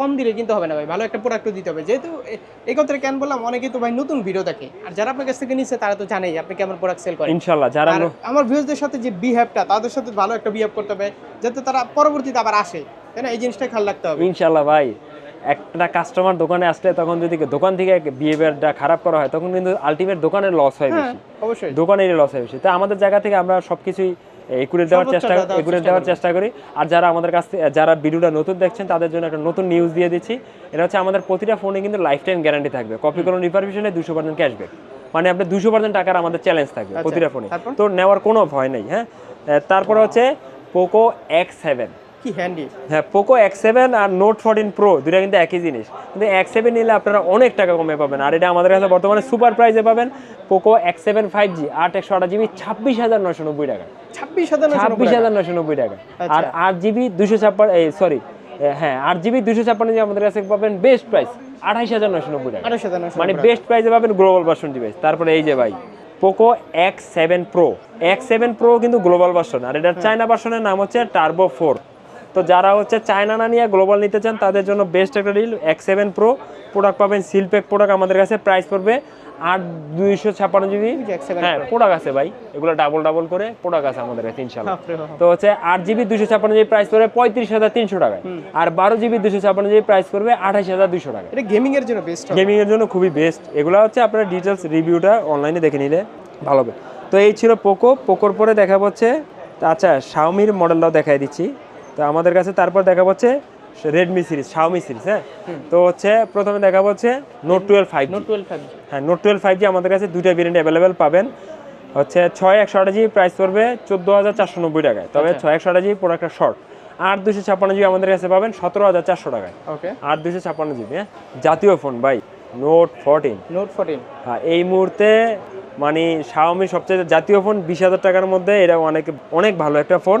কম দিলে কিন্তু হবে না ভাই ভালো একটা প্রোডাক্টও দিতে হবে। যেহেতু এই কথাটা কেন বললাম অনেকেই তো ভাই নতুন ভিডিও দেখে। আর যারা আপনার কাছ থেকে নিচ্ছে তারা তো জানেই আপনি কেমন প্রোডাক্ট সেল করেন। ইনশাল্লাহ যারা আমার ভিউজদের সাথে যে বিহেভটা তাদের সাথে ভালো একটা বিহেভ করতে হবে যাতে তারা পরবর্তীতে আবার আসে। তাই না? এই জিনিসটা খেয়াল রাখতে হবে। ইনশাল্লাহ ভাই। একটা কাস্টমার দোকানে আসলে তখন যদি দোকান থেকে বিহেভিয়ারটা খারাপ করা হয় তখন কিন্তু আলটিমেট দোকানের লস হয় হ্যাঁ বেশি। অবশ্যই। দোকানেরই লস হয় বেশি। তো আমাদের জায়গা থেকে আমরা সবকিছুই একুরেট দেওয়ার চেষ্টা একুরেট দেওয়ার চেষ্টা করি। আর যারা আমাদের কাছ থেকে যারা ভিডিওটা নতুন দেখছেন তাদের জন্য একটা নতুন নিউজ দিয়ে দিচ্ছি। এটা হচ্ছে আমাদের প্রতিটা ফোনে কিন্তু লাইফ টাইম গ্যারান্টি থাকবে। কপি কোনো রিফারবিশনে দুশো পার্সেন্ট ক্যাশব্যাক মানে আপনি দুশো পার্সেন্ট টাকার আমাদের চ্যালেঞ্জ থাকবে আচ্ছা, প্রতিটা ফোনে তো নেওয়ার কোনো ভয় নেই হ্যাঁ? তারপর হচ্ছে পোকো এক্স সেভেন কি হ্যান্ডি হ্যাঁ পোকো এক্স সেভেন আর নোট ফোরটিন প্রো দুটা কিন্তু একই জিনিস। কিন্তু এক্স সেভেন নিলে আপনারা অনেক টাকা কমে পাবেন। আর এটা আমাদের কাছে বর্তমানে সুপার প্রাইসে পাবেন Poco X seven five G আট একশো আট জিবি ছাব্বিশ হাজার নশো নব্বই টাকা। ছাব্বিশ হাজার ছাব্বিশ হাজার নশো নব্বই টাকা। আচ্ছা। আর আট জিবি দুশো ছাপ্পান্ন এই সরি হ্যাঁ আট জিবি দুশো ছাপ্পান্ন জিবি আমাদের কাছে পাবেন বেস্ট প্রাইস আঠাইশ হাজার নশো নব্বই টাকা। মানে বেস্ট প্রাইসে পাবেন গ্লোবাল ভার্সন ডিভাইস তারপরে এই যে ভাই Poco X seven pro X seven pro কিন্তু গ্লোবাল ভার্সন আর এটার চায়না ভার্সনের নাম হচ্ছে টার্বো ফোর তো যারা হচ্ছে চায়না না নিয়ে গ্লোবাল নিতে চান তাদের জন্য বেস্ট একটা deal X seven pro product পাবেন সিলপ্যাক প্রোডাক্ট আমাদের কাছে প্রাইস পড়বে আট দুইশো ছাপ্পান্ন জিবি হ্যাঁ প্রোডাক্ট আছে ভাই। এগুলো ডাবল ডাবল করে প্রোডাক্ট আছে আমাদের কাছে ইনশাল্লাহ তো হচ্ছে আট জিবি দুশো ছাপ্পান্ন জিবি প্রাইস পড়বে পঁয়ত্রিশ হাজার তিনশো টাকায়। আর বারো জিবি দুশো ছাপ্পান্ন জিবি প্রাইস পড়বে আঠাশ হাজার দুশো টাকা এটা গেমিং এর জন্য বেস্ট গেমিং এর জন্য খুবই বেস্ট এগুলো হচ্ছে আপনারা ডিটেলস রিভিউটা অনলাইনে দেখে নিলে ভালো হবে। তো এই ছিল পোকো পোকোর পরে দেখা হচ্ছে আচ্ছা শাওমির মডেলটাও দেখাই দিচ্ছি। তো আমাদের কাছে তারপর দেখা হচ্ছে রেডমি সিরিজ শাওমি সিরিজ হ্যাঁ? তো হচ্ছে প্রথমে দেখা হচ্ছে note twelve five note twelve five হ্যাঁ নোট টুয়েলভ ফাইভ জি আমাদের কাছে দুইটা ভেরিয়েন্ট অ্যাভেলেবেল পাবেন। হচ্ছে ছয় একশো আটা জিবি প্রাইস পড়বে চোদ্দ হাজার চারশো নব্বই টাকায়। তবে ছয় একশো আটা জিবি প্রোডাক্টটা শর্ট আট দুশো ছাপ্পান্ন জিবি আমাদের কাছে পাবেন সতেরো হাজার চারশো টাকায়। ওকে আট দুশো ছাপ্পান্ন জিবি হ্যাঁ? জাতীয় ফোন ভাই নোট ফোরটিন নোট ফোরটিন হ্যাঁ এই মুহূর্তে মানে শাওমি সবচেয়ে জাতীয় ফোন বিশ হাজার টাকার মধ্যে। এটা অনেক অনেক ভালো একটা ফোন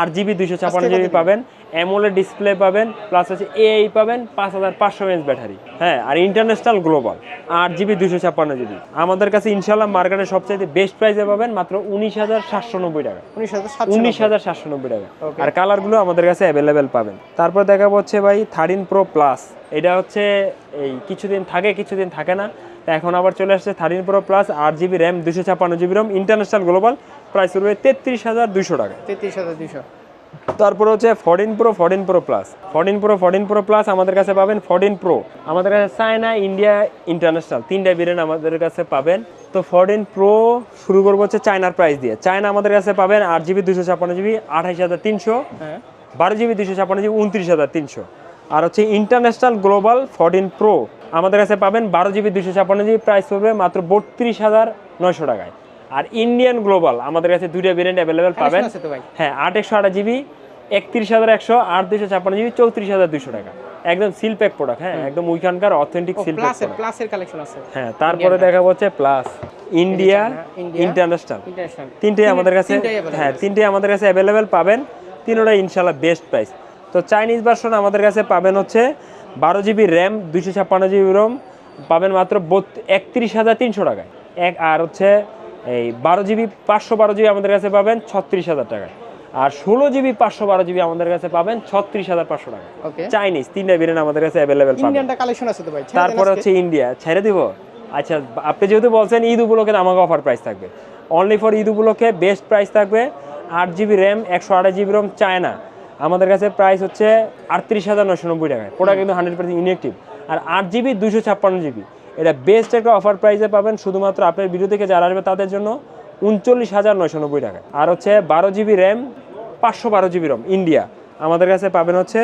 আট জিবি দুইশো ছাপান্ন জিবি পাবেন অ্যামোলেড ডিসপ্লে পাবেন প্লাস হচ্ছে এআই পাবেন পাঁচ হাজার পাঁচশো এমএস ব্যাটারি হ্যাঁ আর ইন্টারন্যাশনাল গ্লোবাল আট জিবি দুশো ছাপ্পান্ন জিবি। আমাদের কাছে ইনশাল্লাহ মার্কেটে সবচাইতে বেস্ট প্রাইসে পাবেন মাত্র উনিশ হাজার সাতশো নব্বই টাকা। উনিশ হাজার সাতশো উনিশ হাজার সাতশো নব্বই টাকা। আর কালারগুলো আমাদের কাছে অ্যাভেলেবেল পাবেন। তারপর দেখা হচ্ছে ভাই থার্টিন প্রো প্লাস এটা হচ্ছে এই কিছুদিন থাকে কিছুদিন থাকে না। এখন আবার চলে আসছে থার্টিন প্রো প্লাস আট জিবি র্যাম দুশো ছাপ্পান্ন GB RAM international global price করবে তেত্রিশ হাজার দুশো টাকা। তেত্রিশ হাজার দুশো তারপর হচ্ছে fourteen pro fourteen pro plus. Fourteen pro fourteen pro plus আমাদের কাছে পাবেন ফোরটিন প্রো। আমাদের কাছে চায়না ইন্ডিয়া ইন্টারন্যাশনাল তিনটা ভেরিয়েন্ট আমাদের কাছে পাবেন। তো ফোরটিন প্রো শুরু করব হচ্ছে চায়নার প্রাইস দিয়ে। চায়না আমাদের কাছে পাবেন আট জিবি দুশো ছাপ্পান্ন জিবি আঠাইশ হাজার তিনশো। হ্যাঁ। বারো জিবি দুশো ছাপ্পান্ন জিবি উনত্রিশ হাজার তিনশো। আর হচ্ছে ইন্টারন্যাশনাল গ্লোবাল ফোরটিন প্রো আমাদের কাছে পাবেন বারো জিবি দুশো ছাপ্পান্ন জিবি প্রাইস পড়বে মাত্র বত্রিশ হাজার নয়শো টাকায়। আর ইন্ডিয়ান গ্লোবাল আমাদের কাছে দুইটা ভেরিয়েন্ট অ্যাভেলেবেল পাবেন। হ্যাঁ আট একশো আট জিবি একত্রিশ হাজার একশো আট দুশো ছাপ্পান্ন জিবি চৌত্রিশ হাজার দুশো টাকা। একদম সিল প্যাক প্রোডাক্ট হ্যাঁ একদম ওইখানকার অথেন্টিক সিল প্যাক প্লাসের কালেকশন আছে। হ্যাঁ তারপরে দেখা হচ্ছে প্লাস ইন্ডিয়া ইন্টারন্যাশনাল তিনটেই আমাদের কাছে হ্যাঁ তিনটেই আমাদের কাছে অ্যাভেলেবেল পাবেন। তিনোটাই ইনশাল্লাহ বেস্ট প্রাইস তো চাইনিজ ভার্সন আমাদের কাছে পাবেন হচ্ছে বারো জিবি র্যাম দুইশো ছাপ্পান্ন জিবি রোম পাবেন মাত্র একত্রিশ হাজার তিনশো টাকায়। এক আর হচ্ছে এই বারো জিবি পাঁচশো বারো জিবি আমাদের কাছে পাবেন ছত্রিশ হাজার টাকায়। আর ষোলো জিবি পাঁচশো বারো জিবি আমাদের কাছে পাবেন ছত্রিশ হাজার পাঁচশো টাকা চাইনিজ তিনটা ভেরিয়েন্ট আমাদের কাছে অ্যাভেলেবেল কালেকশন আছে তো ভাই তারপরে হচ্ছে ইন্ডিয়া ছেড়ে দিব। আচ্ছা আপনি যেহেতু বলছেন ঈদ উপলক্ষে আমাকে অফার প্রাইস থাকবে। অনলি ফর ঈদ উপলক্ষে বেস্ট প্রাইস থাকবে আট জিবি র্যাম একশো আঠাশ জিবি রম চায়না। আমাদের কাছে প্রাইস হচ্ছে আটত্রিশ হাজার নশো নব্বই টাকায়। প্রোডাক্ট কিন্তু হান্ড্রেড পার্সেন্ট ইনএক্টিভ আর আট জিবি দুশো ছাপ্পান্ন জিবি। এটা বেস্ট একটা অফার প্রাইসে পাবেন শুধুমাত্র আপনার ভিডিও থেকে যারা আসবে তাদের জন্য উনচল্লিশ হাজার নয়শো নব্বই টাকায় আর হচ্ছে বারো জিবি র্যাম পাঁচশো বারো জিবি রম ইন্ডিয়া আমাদের কাছে পাবেন হচ্ছে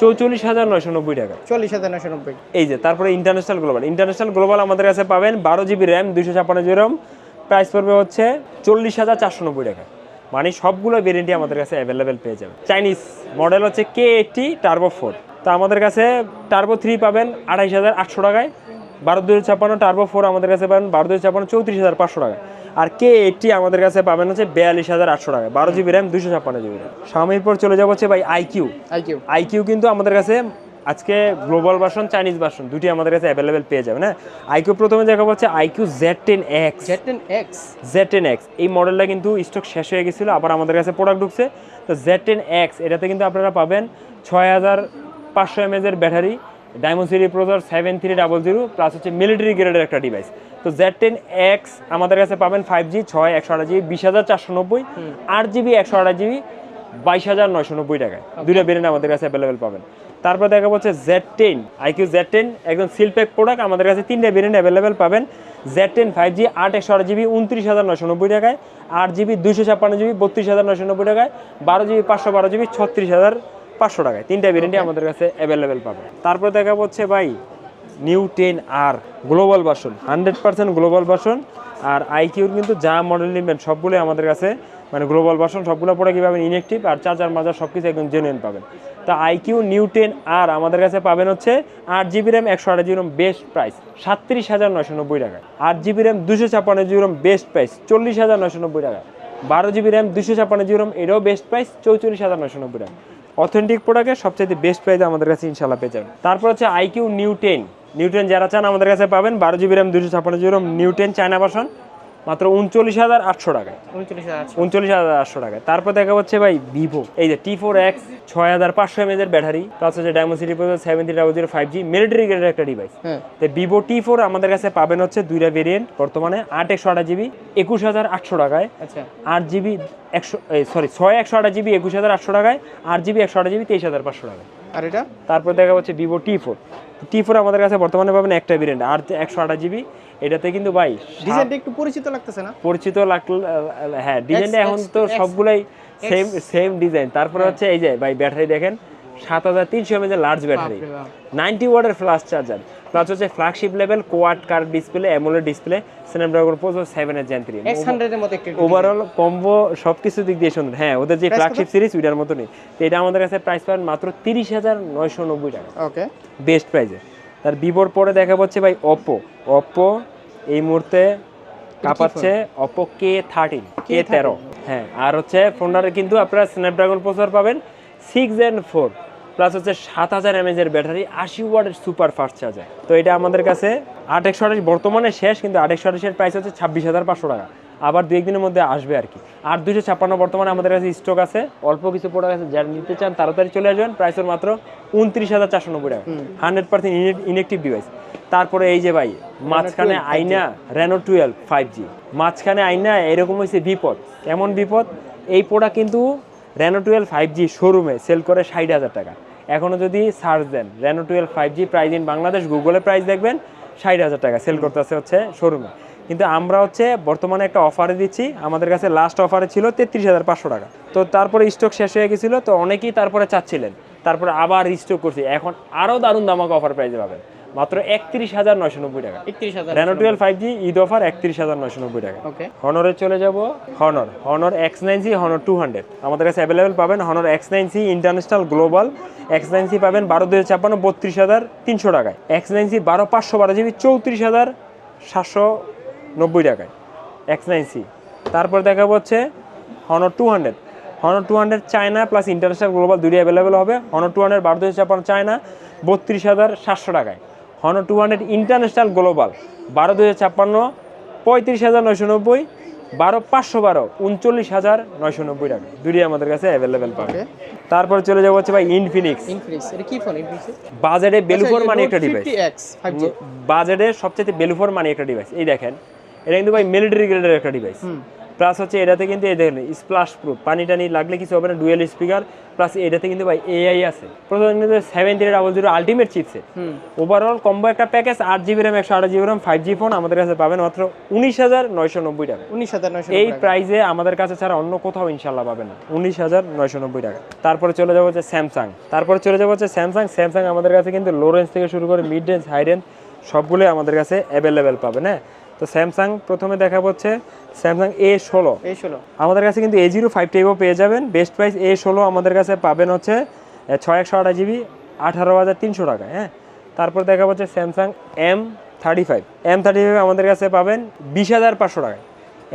চৌচল্লিশ হাজার নয়শো নব্বই টাকা। চল্লিশ হাজার নশো নব্বই। এই যে তারপরে ইন্টারন্যাশনাল গ্লোবাল ইন্টারন্যাশনাল গ্লোবাল আমাদের কাছে পাবেন বারো জিবি র্যাম দুশো ছাপ্পান্ন জিবি রম প্রাইস পড়বে হচ্ছে চল্লিশ হাজার চারশো নব্বই টাকা। মানে সবগুলো ভেরিয়েন্টই আমাদের কাছে অ্যাভেলেবেল পেয়ে যাবে চাইনিজ মডেল হচ্ছে কে এইটটি টার্বো ফোর তো আমাদের কাছে টার্বো থ্রি পাবেন আড়াইশ হাজার আটশো টাকায়। বারো দুশো ছাপ্পান্ন টার্বো ফোর আমাদের কাছে পাবেন বারো দুশো ছাপ্পান্ন চৌত্রিশ হাজার পাঁচশো টাকা। আর কে এইটটি আমাদের কাছে পাবেন হচ্ছে বিয়াল্লিশ হাজার আটশো টাকা বারো জিবি র্যাম দুশো ছাপ্পান্ন জিবি র্যাম স্বামীর পর চলে যাব হচ্ছে ভাই আইকিউ আইকিউ আইকিউ কিন্তু আমাদের কাছে আজকে গ্লোবাল ভার্সন চাইনিজ ভার্সন দুটি আমাদের কাছে অ্যাভেলেবেল পেয়ে যাবে না আইকিউ প্রথমে দেখা হচ্ছে iQOO Z ten X Z ten X Z ten X এই মডেলটা কিন্তু স্টক শেষ হয়ে গেছিল আবার আমাদের কাছে প্রোডাক্ট ঢুকছে। তো জেড টেন এক্স এটাতে কিন্তু আপনারা পাবেন ছয় হাজার পাঁচশো এমএজের battery Dimensity প্রোজার seven three double zero plus হচ্ছে মিলিটারি গ্রেডের একটা ডিভাইস তো জেড টেন এক্স আমাদের কাছে পাবেন ফাইভ জি ছয় একশো আঠাশ জিবি বিশ হাজার চারশো নব্বই আট জিবি একশো আঠাশ জিবি বাইশ হাজার নয়শো নব্বই টাকায়। দুইটা ভেরিয়েন্ট আমাদের কাছে অ্যাভেলেবেল পাবেন। তারপর দেখা হচ্ছে Z ten iQOO Z ten একদম সিলপ্যাক প্রোডাক্ট আমাদের কাছে তিনটে ভেরিয়েন্ট অ্যাভেলেবেল পাবেন। জেড টেন ফাইভ জি আট একশো আট জিবি উনত্রিশ হাজার নয়শো নব্বই টাকায়। আট জিবি দুশো ছাপ্পান্ন জিবি বত্রিশ হাজার নয়শো নব্বই টাকায়। বারো জিবি পাঁচশো বারো জিবি ছত্রিশ হাজার পাঁচশো টাকায়। তিনটা ভেরিয়েন্টই আমাদের কাছে অ্যাভেলেবেল পাবেন তারপর দেখা হচ্ছে ভাই নিউ টেন আর global version hundred percent global version আর আইকিউর কিন্তু যা মডেল নেবেন সবগুলোই আমাদের কাছে মানে গ্লোবাল ভার্সন সবগুলো পরে কী পাবেন ইনএক্টিভ আর চার্জার মাজার সব কিছু একদম জেনুইন পাবেন। তা আইকিউ নিউ টেন আর আমাদের কাছে পাবেন হচ্ছে আট জিবি র্যাম একশো আট জিবি বেস্ট প্রাইস সাতত্রিশ হাজার নয়শো নব্বই টাকা। আট জিবি র্যাম দুশো ছাপ্পান্ন জিবি বেস্ট প্রাইস চল্লিশ হাজার নয়শো নব্বই টাকা। বারো জিবি র্যাম দুশো ছাপ্পান্ন জিবি এটাও বেস্ট প্রাইস চৌচল্লিশ হাজার নয়শো নব্বই টাকা। অথেন্টিক প্রোডাক্টের সবচেয়ে বেস্ট প্রাইস আমাদের কাছে ইনশাল্লাহ পেয়ে যাবেন। তারপর হচ্ছে iQOO Neo ten. Neo ten যারা চান আমাদের কাছে পাবেন, বারো জিবি র্যাম দুশো ছাপ্পান্ন GB RAM, Neo ten China version. মাত্র উনচল্লিশ হাজার আটশো টাকায়। উনচল্লিশ হাজার আটশো। টাকায়। তারপর দেখা হচ্ছে ভাই ভিভো। এই যে টি ফোর এক্স ছয় হাজার পাঁচশো এমএজের ব্যাটারি প্লাস হচ্ছে diamond city seven three double zero five G military গ্রেডের একটা ডিভাইস হ্যাঁ। তো ভিভো টি ফোর আমাদের কাছে পাবেন হচ্ছে দুইটা ভেরিয়েন্ট বর্তমানে আট একশো আঠাশ জিবি একুশ হাজার আটশো টাকায়। আচ্ছা। আট জিবি একশো সরি ছয় একশো আঠাশ জিবি একুশ হাজার আটশো টাকায়। আট জিবি একশো আঠাশ জিবি তেইশ হাজার পাঁচশো টাকায়। আর এটা? তারপর দেখা হচ্ছে Vivo T four T four আমাদের কাছে বর্তমানে পাবেন একটা ভেরিয়েন্ট আর একশো আঠাশ জিবি এটাতে কিন্তু ভাই ডিজাইনটা একটু পরিচিত লাগতেছে না? পরিচিত লাগল হ্যাঁ ডিজাইনটা এখন তো সবগুলাই সেম সেম ডিজাইন তারপরে হচ্ছে এই যে ভাই ব্যাটারি দেখেন সাত হাজার তিনশো এমএজের লার্জ ব্যাটারি। নাইনটি ওয়াটের ফ্লাশ চার্জার প্লাস হচ্ছে ফ্ল্যাগশিপ লেভেল কোয়াড কার display AMOLED display Snapdragon processor সেভেনের জেন থ্রি ওভারঅল কম্বো সব কিছু দিক দিয়ে সুন্দর। হ্যাঁ ওদের যে ফ্ল্যাগশিপ সিরিজ ওইটার মতনই। তো এটা আমাদের কাছে প্রাইস পাবেন মাত্র তিরিশ হাজার নয়শো নব্বই টাকা। ওকে বেস্ট প্রাইসে তার ভিভোর পরে দেখা হচ্ছে ভাই অপো অপো এই মুহূর্তে কাঁপাচ্ছে অপো কে থার্টিন কে তেরো হ্যাঁ আর হচ্ছে ফোনটার কিন্তু আপনারা স্ন্যাপড্রাগন প্রসেসর পাবেন সিক্স অ্যান্ড ফোর প্লাস হচ্ছে সাত হাজার এমএজের ব্যাটারি আশি ওয়াটের সুপার ফাস্ট চার্জার তো এটা আমাদের কাছে আট একশো আঠাশ বর্তমানে শেষ কিন্তু আট একশো আঠাশের প্রাইস হচ্ছে ছাব্বিশ হাজার পাঁচশো টাকা। আবার দু একদিনের মধ্যে আসবে আর কি। আর দুশো ছাপ্পান্ন বর্তমানে আমাদের কাছে স্টক আছে। অল্প কিছু প্রোডাক্ট আছে যারা নিতে চান তাড়াতাড়ি চলে আসবেন। প্রাইসের মাত্র উনত্রিশ হাজার চারশো নব্বই টাকা। হান্ড্রেড পার্সেন্ট ইনেকটিভ ডিভাইস তারপরে এই যে ভাই মাঝখানে আইনা রেনো টুয়েলভ ফাইভ জি মাঝখানে আইনা এরকম হয়েছে বিপদ। এমন বিপদ এই প্রোডাক্ট কিন্তু রেনো টুয়েলভ ফাইভ জি শোরুমে সেল করে ষাট হাজার টাকা। এখনও যদি search then Reno twelve five G price in Bangladesh গুগলে প্রাইস দেখবেন ষাট হাজার টাকা সেল করতে করতেছে হচ্ছে শোরুমে কিন্তু আমরা হচ্ছে বর্তমানে একটা অফারে দিচ্ছি। আমাদের কাছে লাস্ট অফারে ছিল তেত্রিশ হাজার পাঁচশো টাকা। তো তারপরে স্টক শেষ হয়ে গেছিল তো অনেকেই তারপরে চাচ্ছিলেন। তারপরে আবার স্টক করছি। এখন আরও দারুণ দামাকে অফার প্রাইসে পাবেন। মাত্র একত্রিশ হাজার নয়শো নব্বই টাকা। একত্রিশ হাজার রেনো twelve five G Eid offer একত্রিশ হাজার নয়শো নব্বই টাকা। ওকে হনরে চলে যাব। Honor Honor X nine C Honor two hundred আমাদের কাছে অ্যাভেলেবেল পাবেন Honor X nine C international global X nine C পাবেন বারো দুই ছাপ্পান্ন বত্রিশ হাজার তিনশো টাকায়। এক্স নাইন সি বারো পাঁচশো বারো জিবি চৌত্রিশ হাজার সাতশো নব্বই টাকায় এক্স নাইন সি তারপর দেখা হচ্ছে Honor two hundred Honor two hundred China plus international global দুটি অ্যাভেলেবেল হবে। হনর টু হান্ড্রেড বারো দুই ছাপ্পান্ন চায়না বত্রিশ হাজার সাতশো টাকায়। Honor two hundred international global বারো দুই ছাপ্পান্ন পঁয়ত্রিশ হাজার নয়শো নব্বই বারো পাঁচশো বারো উনচল্লিশ হাজার নয়শো নব্বই টাকা। দুটি আমাদের কাছে অ্যাভেলেবেল পাবে। তারপর চলে যাব হচ্ছে ভাই ইনফিনিক্স বাজেটে বেলুফোর মানে একটা ডিভাইস বাজেটে সবচেয়ে বেলুফোর মানে একটা ডিভাইস এই দেখেন এটা কিন্তু ভাই মিলিটারি গ্রেডের একটা ডিভাইস প্লাস হচ্ছে এটাতে কিন্তু এই দেখেন স্প্লাশ প্রুফ পানি টানি লাগলে কিছু হবে না ডুয়েল স্পিকার প্লাস এটাতে কিন্তু ভাই এআই আছে। প্রথমে কিন্তু seven three double zero ultimate চিপসে overall combo একটা প্যাকেজ আট জিবি র্যাম একশো আট GB RAM five G phone আমাদের কাছে পাবেন মাত্র উনিশ হাজার নয়শো নব্বই টাকা। উনিশ হাজার নয়শো এই প্রাইসে আমাদের কাছে ছাড়া অন্য কোথাও ইনশাল্লাহ পাবেন না। উনিশ হাজার নয়শো নব্বই টাকা। তারপরে চলে যাব হচ্ছে স্যামসাং তারপরে চলে যাব হচ্ছে স্যামসাং স্যামসাং আমাদের কাছে কিন্তু লো রেঞ্জ থেকে শুরু করে মিড রেঞ্জ হাই রেঞ্জ সবগুলোই আমাদের কাছে অ্যাভেলেবেল পাবেন হ্যাঁ? তো স্যামসাং প্রথমে দেখা হচ্ছে স্যামসাং এ ষোলো। এই ষোলো। আমাদের কাছে কিন্তু এ জিরো ফাইভ টাইপও পেয়ে যাবেন। বেস্ট প্রাইস এ ষোলো আমাদের কাছে পাবেন হচ্ছে এ, ছয় একশো আঠাশ জিবি আঠারো হাজার তিনশো টাকা হ্যাঁ? তারপর দেখা হচ্ছে Samsung M thirty five M thirty five আমাদের কাছে পাবেন বিশ হাজার পাঁচশো টাকায়।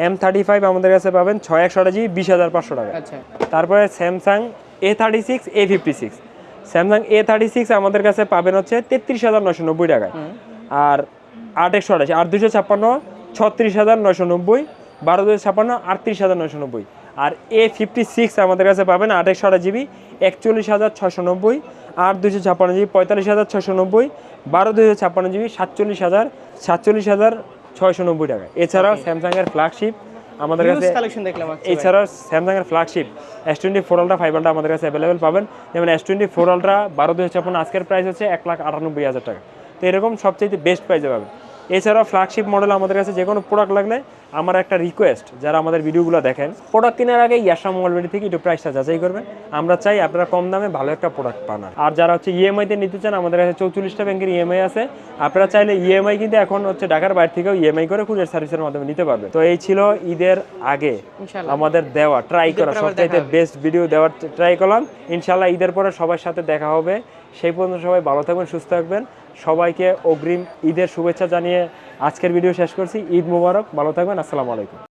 এম থার্টি ফাইভ আমাদের কাছে পাবেন ছয় একশো আঠাশ জিবি বিশ হাজার পাঁচশো টাকা আচ্ছা। তারপরে Samsung A thirty six A fifty six Samsung A thirty six আমাদের কাছে পাবেন হচ্ছে তেত্রিশ হাজার নশো নব্বই টাকায়। আর আট একশো আঠাশি আট দুশো ছাপ্পান্ন ছত্রিশ হাজার নয়শো নব্বই বারো দুশো ছাপ্পান্ন আটত্রিশ হাজার নয়শো নব্বই। আর এ ফিফটি সিক্স আমাদের কাছে পাবেন আট একশো আঠাশ জিবি একচল্লিশ হাজার ছশো নব্বই আট দুশো ছাপ্পান্ন জিবি পঁয়তাল্লিশ হাজার ছশো নব্বই বারো দুশো ছাপ্পান্ন জিবি সাতচল্লিশ হাজার সাতচল্লিশ হাজার ছয়শো নব্বই টাকা। এছাড়াও স্যামসাংয়ের ফ্ল্যাগশিপ আমাদের কাছে কালেকশন দেখলাম এছাড়াও স্যামসাংয়ের flagship S twenty four ultra five ultra আমাদের কাছে অ্যাভেলেবেল পাবেন। যেমন এস টোয়েন্টি ফোর আলট্রা বারো দুই ছাপ্পান্ন আজকের প্রাইস হচ্ছে এক লাখ আটানব্বই হাজার টাকা। তো এরকম সবচেয়ে বেস্ট প্রাইসে পাবেন। এছাড়াও ফ্ল্যাগশিপ মডেল আমাদের কাছে যে কোনো প্রোডাক্ট লাগলে আমার একটা রিকোয়েস্ট যারা আমাদের ভিডিওগুলো দেখেন প্রোডাক্ট কেনার আগে ইয়াসা মোবাইল থেকে একটু প্রাইসটা যাচাই করবেন। আমরা চাই আপনারা কম দামে ভালো একটা প্রোডাক্ট পান আর। যারা হচ্ছে ইএমআইতে নিতে চান আমাদের কাছে চৌচল্লিশটা ব্যাংকের ইএমআই আছে। আপনারা চাইলে ইএমআই কিন্তু এখন হচ্ছে ঢাকার বাইরে থেকেও ইএমআই করে কুরিয়ার সার্ভিসের মাধ্যমে নিতে পারবে তো এই ছিল ঈদের আগে আমাদের দেওয়া। ট্রাই করা সবচাইতে বেস্ট ভিডিও দেওয়ার ট্রাই করলাম। ইনশাল্লাহ ঈদের পরে সবার সাথে দেখা হবে। সেই পর্যন্ত সবাই ভালো থাকবেন সুস্থ থাকবেন। সবাইকে অগ্রিম ঈদের শুভেচ্ছা জানিয়ে আজকের ভিডিও শেষ করছি। ঈদ মুবারক, ভালো থাকবেন, আসসালামু আলাইকুম।